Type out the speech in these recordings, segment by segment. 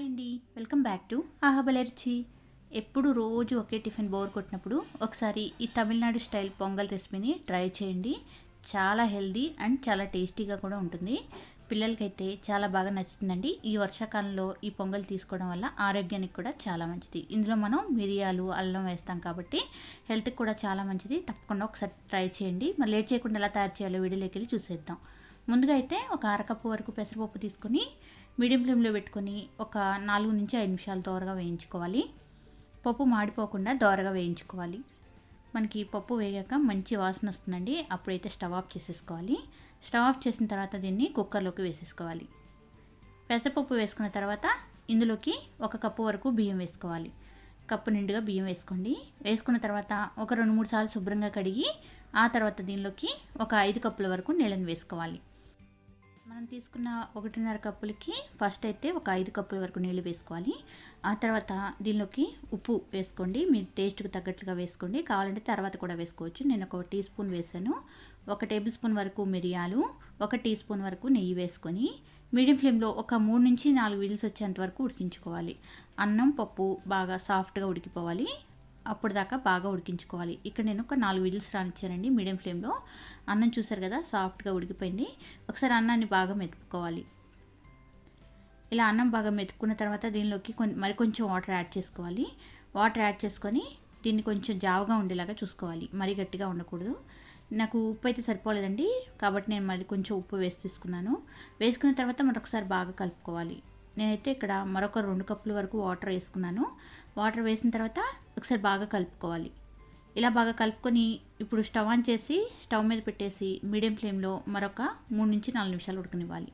Hi అండి. Welcome back to ఆహబలర్చి. ఎప్పుడు రోజు ఒకే టిఫిన్ బోర్ కొట్టినప్పుడు ఒకసారి ఈ తమిళనాడు స్టైల్ పొంగల్ రెసిపీని ట్రై చేయండి. చాలా హెల్దీ అండ్ చాలా టేస్టీగా కూడా ఉంటుంది. పిల్లలకైతే చాలా బాగా నచ్చుతుందండి. ఈ వర్షాకాలంలో ఈ పొంగల్ తీసుకోవడం వల్ల ఆరోగ్యానికి కూడా చాలా మంచిది. ఇందులో మనం మిరియాలు అల్లం వేస్తాం కాబట్టి హెల్త్కి కూడా చాలా మంచిది. తప్పకుండా ఒకసారి ట్రై చేయండి. మరి లేట్ చేయకుండా ఎలా తయారు చేయాలో వీడియోలోకి వెళ్ళి చూసేద్దాం. ముందుగా అయితే ఒక అరకప్పు వరకు పెసరపప్పు తీసుకొని మీడియం ఫ్లేమ్లో పెట్టుకొని ఒక నాలుగు నుంచి ఐదు నిమిషాలు దోరగా వేయించుకోవాలి. పప్పు మాడిపోకుండా దోరగా వేయించుకోవాలి. మనకి పప్పు వేగాక మంచి వాసన వస్తుందండి. అప్పుడైతే స్టవ్ ఆఫ్ చేసేసుకోవాలి. స్టవ్ ఆఫ్ చేసిన తర్వాత దీన్ని కుక్కర్లోకి వేసేసుకోవాలి. పెసరపప్పు వేసుకున్న తర్వాత ఇందులోకి ఒక కప్పు వరకు బియ్యం వేసుకోవాలి. కప్పు నిండుగా బియ్యం వేసుకోండి. వేసుకున్న తర్వాత ఒక రెండు మూడు సార్లు శుభ్రంగా కడిగి ఆ తర్వాత దీనిలోకి ఒక ఐదు కప్పుల వరకు నీళ్ళని వేసుకోవాలి. మనం తీసుకున్న ఒకటిన్నర కప్పులకి ఫస్ట్ అయితే ఒక ఐదు కప్పుల వరకు నీళ్ళు వేసుకోవాలి. ఆ తర్వాత దీనిలోకి ఉప్పు వేసుకోండి. మీ టేస్ట్కి తగ్గట్టుగా వేసుకోండి. కావాలంటే తర్వాత కూడా వేసుకోవచ్చు. నేను ఒక టీ స్పూన్ వేసాను. ఒక టేబుల్ స్పూన్ వరకు మిరియాలు ఒక టీ స్పూన్ వరకు నెయ్యి వేసుకొని మీడియం ఫ్లేమ్లో ఒక మూడు నుంచి నాలుగు విజిల్స్ వచ్చేంత వరకు ఉడికించుకోవాలి. అన్నం పప్పు బాగా సాఫ్ట్గా ఉడికిపోవాలి. అప్పుడు దాకా బాగా ఉడికించుకోవాలి. ఇక్కడ నేను ఒక నాలుగు విజిల్స్ రానిచ్చానండి మీడియం ఫ్లేమ్లో. అన్నం చూసారు కదా సాఫ్ట్గా ఉడికిపోయింది. ఒకసారి అన్నాన్ని బాగా మెతుపుకోవాలి ఇలా అన్నం బాగా మెతుక్కున్న తర్వాత దీనిలోకి కొన్ని మరి కొంచెం వాటర్ యాడ్ చేసుకోవాలి. వాటర్ యాడ్ చేసుకొని దీన్ని కొంచెం జావుగా ఉండేలాగా చూసుకోవాలి. మరీ గట్టిగా ఉండకూడదు. నాకు ఉప్పు అయితే సరిపోలేదండి కాబట్టి నేను మళ్ళీ కొంచెం ఉప్పు వేసి తీసుకున్నాను. వేసుకున్న తర్వాత మరొకసారి బాగా కలుపుకోవాలి. నేనైతే ఇక్కడ మరొక రెండు కప్పుల వరకు వాటర్ వేసుకున్నాను. వాటర్ వేసిన తర్వాత ఒకసారి బాగా కలుపుకోవాలి. ఇలా బాగా కలుపుకొని ఇప్పుడు స్టవ్ ఆన్ చేసి స్టవ్ మీద పెట్టేసి మీడియం ఫ్లేమ్లో మరొక మూడు నుంచి నాలుగు నిమిషాలు ఉడకనివ్వాలి.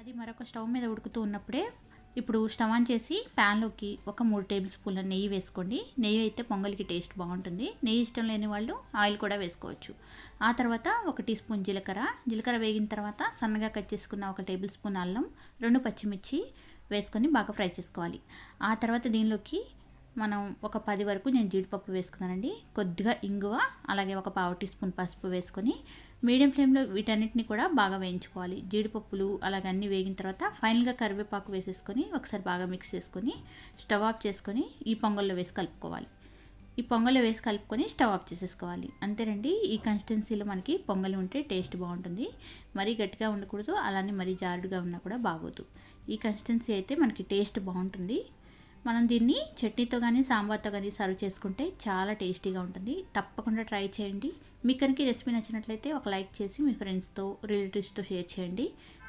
అది మరొక స్టవ్ మీద ఉడుకుతూ ఉన్నప్పుడే ఇప్పుడు స్టవ్ ఆన్ చేసి ప్యాన్లోకి ఒక మూడు టేబుల్ స్పూన్ల నెయ్యి వేసుకోండి. నెయ్యి అయితే పొంగల్కి టేస్ట్ బాగుంటుంది. నెయ్యి ఇష్టం లేని వాళ్ళు ఆయిల్ కూడా వేసుకోవచ్చు. ఆ తర్వాత ఒక టీ స్పూన్ జీలకర్ర. జీలకర్ర వేగిన తర్వాత సన్నగా కట్ చేసుకున్న ఒక టేబుల్ స్పూన్ అల్లం రెండు పచ్చిమిర్చి వేసుకొని బాగా ఫ్రై చేసుకోవాలి. ఆ తర్వాత దీనిలోకి మనం ఒక పది వరకు నేను జీడిపప్పు వేసుకున్నానండి. కొద్దిగా ఇంగువ అలాగే ఒక పావు టీ స్పూన్ పసుపు వేసుకొని మీడియం ఫ్లేమ్లో వీటన్నిటిని కూడా బాగా వేయించుకోవాలి. జీడిపప్పులు అలాగే అన్నీ వేగిన తర్వాత ఫైనల్గా కరివేపాకు వేసేసుకొని ఒకసారి బాగా మిక్స్ చేసుకొని స్టవ్ ఆఫ్ చేసుకొని ఈ పొంగల్లో వేసి కలుపుకోవాలి. ఈ పొంగల్లో వేసి కలుపుకొని స్టవ్ ఆఫ్ చేసేసుకోవాలి. అంతేనండి ఈ కన్సిస్టెన్సీలో మనకి పొంగలి ఉంటే టేస్ట్ బాగుంటుంది. మరీ గట్టిగా ఉండకూడదు అలానే మరీ జారుడుగా ఉన్నా కూడా బాగోదు. ఈ కన్సిస్టెన్సీ అయితే మనకి టేస్ట్ బాగుంటుంది. మనం దీన్ని చట్నీతో కానీ సాంబార్తో కానీ సర్వ్ చేసుకుంటే చాలా టేస్టీగా ఉంటుంది. తప్పకుండా ట్రై చేయండి. మీకు కనుక రెసిపీ నచ్చినట్లయితే ఒక లైక్ చేసి మీ ఫ్రెండ్స్తో రిలేటివ్స్తో షేర్ చేయండి.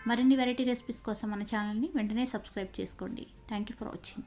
మరిన్ని వెరైటీ రెసిపీస్ కోసం మన ఛానల్ని వెంటనే సబ్స్క్రైబ్ చేసుకోండి. Thank you for watching.